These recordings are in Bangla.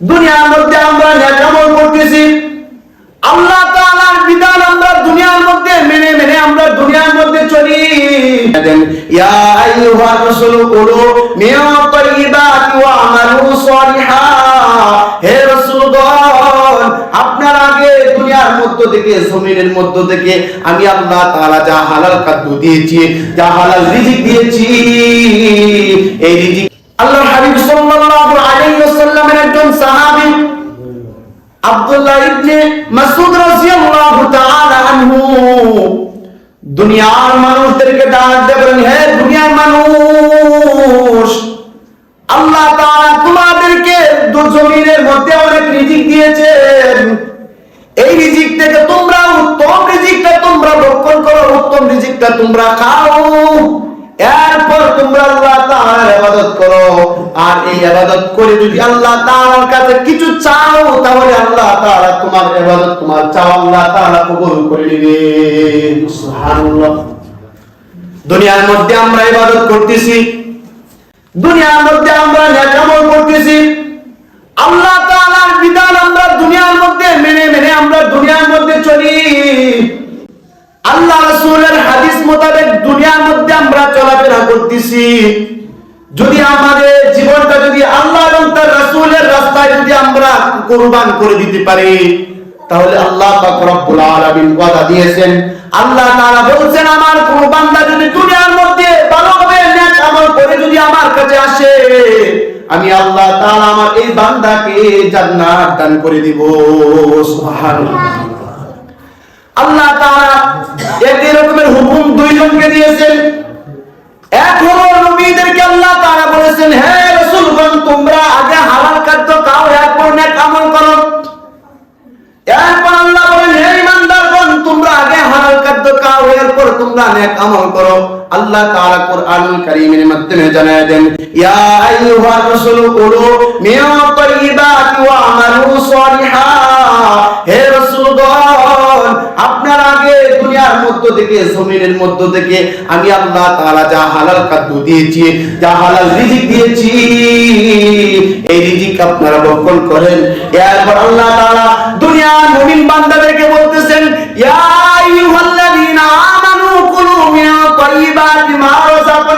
দুনিয়ার মধ্যে আমরা ন্যাক আমল করতেছি। আল্লাহ তাআলার বিধান আমরা দুনিয়ার মধ্যে মেনে মেনে আমরা দুনিয়ার মধ্যে চলি। ইয়া আইয়ুহা রাসূল কুলু মিন তাইয়িবাতি ওয়া আমালু সালিহা। হে রাসূলগণ, আপনার আগে দুনিয়ার মধ্য থেকে, জমিনের মধ্য থেকে আমি আল্লাহ তাআলা যা হালাল খাদ্য দিয়েছি, যা হালাল রিজিক দিয়েছি, এই রিজিক আল্লাহ হাবিব আব্দুল্লাহ ইবনে মাসউদ রাদিয়াল্লাহু তাআলা আনহু। দুনিয়ার মানুষদেরকে ডাক দিয়ে বলেন, হে দুনিয়ার মানুষ, আল্লাহ তাআলা তোমাদেরকে জমিনের মধ্যে অনেক রিজিক দিয়েছেন। এই রিজিক থেকে তোমরা উত্তম রিজিকটা তোমরা ভক্ষণ করো, উত্তম রিজিকটা তোমরা খাও। তোমরা আল্লাহ তাআলার ইবাদত করো। আর এই ইবাদত করে যদি আল্লাহ তাআলার কাছে কিছু চাও, তাহলে আল্লাহ তাআলা তোমার ইবাদত, তোমার চাও আল্লাহ তাআলা কবুল করে নেবে। সুবহানাল্লাহ। দুনিয়ার মধ্যে আমরা ইবাদত করতেছি। দুনিয়ার মধ্যে আমরা নেক করতেছি যদি আমাদের জীবনটা যদি আল্লাহ এবং তার রাসূলের রাস্তায় যদি আমরা কুরবান করে দিতে পারি, তাহলে আল্লাহ পাক রব্বুল আলামিন ওয়াদা দিয়েছেন। আল্লাহ তাআলা বলছেন, আমার কোন বান্দা যদি দুনিয়ার মধ্যে ভালোভাবে নেক আমল করে যদি আমার কাছে আসে, আমি আল্লাহ তাআলা আমার এই বান্দাকে জান্নাত দান করে দিব। সুবহানাল্লাহ। আল্লাহ তাআলা একই রকমের হুকুম দুইজনকে দিয়েছেন। আপনার আগে দুনিয়ার মধ্য থেকে, জমিনের মধ্য থেকে আমি আল্লাহ তাআলা যা হালাল খাদ্য দিয়েছি, যা হালাল রিজিক দিয়েছি, এই রিজিক আপনারা ভক্ষণ করেন। এরপর আল্লাহ তাআলা দুনিয়ার মুমিন বান্দাদেরকে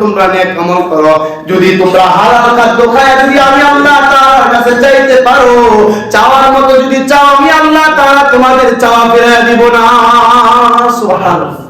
তোমরা নেক আমল করো। যদি তোমরা হালাল খাদ্য খায়, যদি আমি আল্লাহ তাআলার কাছে চাইতে পারো, চাওয়ার মতো যদি চাও, আমি আল্লাহ তাআলা তোমাদের চাওয়া ফিরিয়ে দিব না। সুবহানাল্লাহ।